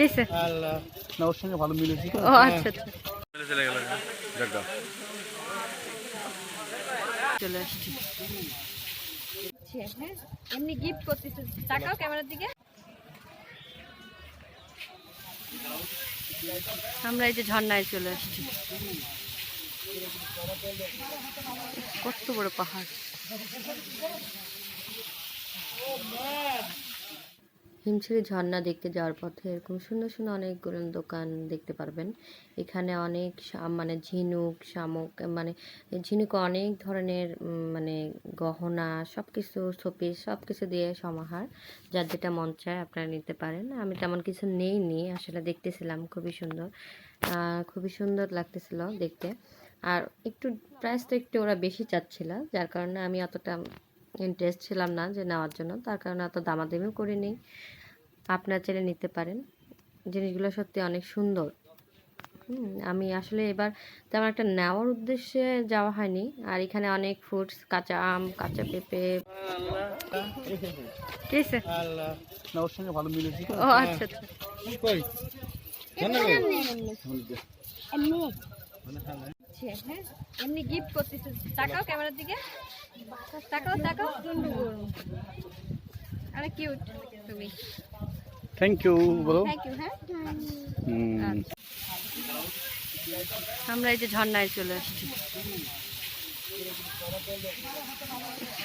কিসে আল্লাহ। না ওর সঙ্গে ভালো মিলেছি। ও আচ্ছা আচ্ছা। চলে গেল চলে আসছি। হ্যাঁ এমনি গিফট তাকাও ক্যামেরার দিকে। আমরা এই যে ঝর্ণায় চলে আসছি। কত বড় পাহাড়। হিমছড়ি ঝর্ণা দেখতে যাওয়ার পথে এরকম সুন্দর সুন্দর অনেকগুলো দোকান দেখতে পারবেন। এখানে অনেক মানে ঝিনুক, শামুক মানে ঝিনুক অনেক ধরনের মানে গহনা সব কিছু শোপিস সব কিছু দিয়ে সমাহার। যার যেটা মন চায় আপনারা নিতে পারেন। আমি তেমন কিছু নেইনি, আসলে দেখতেছিলাম, খুবই সুন্দর। খুবই সুন্দর লাগতেছিল দেখতে। আর একটু প্রাইসটা একটু ওরা বেশি চাচ্ছিল, যার কারণে আমি অতটা ইন্টারেস্ট ছিলাম না যে নেওয়ার জন্য তার কারণে অত দামাদামিও করিনি। আপনার চাইলে নিতে পারেন। জিনিসগুলো সত্যি অনেক সুন্দর। আমি আসলে এবার তেমন একটা নেওয়ার উদ্দেশ্যে যাওয়া হয়নি। আর এখানে অনেক ফ্রুটস কাঁচা আম কাঁচা পেঁপে। ও আচ্ছা আচ্ছা। কই হ্যাঁ? এমনি গিফট করতেছে। তাকাও ক্যামেরার দিকে। তাকাও তাকাও। আরে কিউট তুমি। থ্যাংক ইউ বলো থ্যাংক ইউ হ্যাঁ? আমরা এই যে ঝর্ণায় চলে আসছি।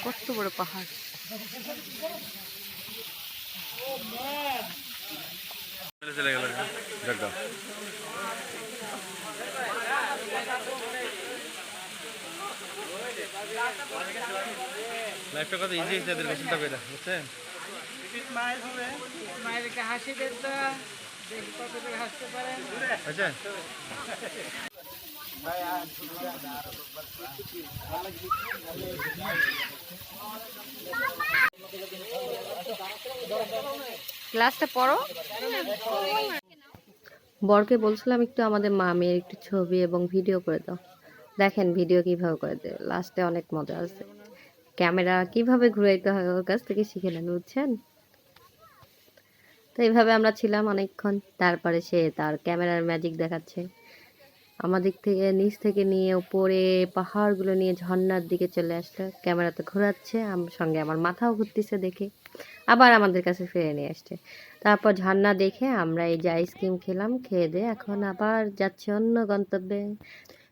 কত বড় পাহাড়। চলে গেল দেখা লাইফটা কত ইজি হয়েছে এদের বেশিটা করে বুঝছেন? হাসি হাসতে পারেন আচ্ছা। পড়ো। বরকে বলছিলাম একটু আমাদের মামের একটু ছবি এবং ভিডিও করে দাও। দেখেন ভিডিও কীভাবে করে দেয়। লাস্টে অনেক মজা আছে। ক্যামেরা কীভাবে ঘুরাইতে হয় ওর কাছ থেকে শিখে নেন, বুঝছেন? তো এইভাবে আমরা ছিলাম অনেকক্ষণ, তারপরে সে তার ক্যামেরার ম্যাজিক দেখাচ্ছে। আমাদের থেকে, নিচ থেকে নিয়ে উপরে, পাহাড়গুলো নিয়ে ঝর্ণার দিকে চলে আসলো। ক্যামেরাতে ঘোরাচ্ছে আমার সঙ্গে আমার মাথাও ঘুরতেছে দেখে। আবার আমাদের কাছে ফিরে নিয়ে আসছে। তারপর ঝর্ণা দেখে আমরা এই যে আইসক্রিম খেলাম, খেয়ে দিয়ে এখন আবার যাচ্ছে অন্য গন্তব্যে।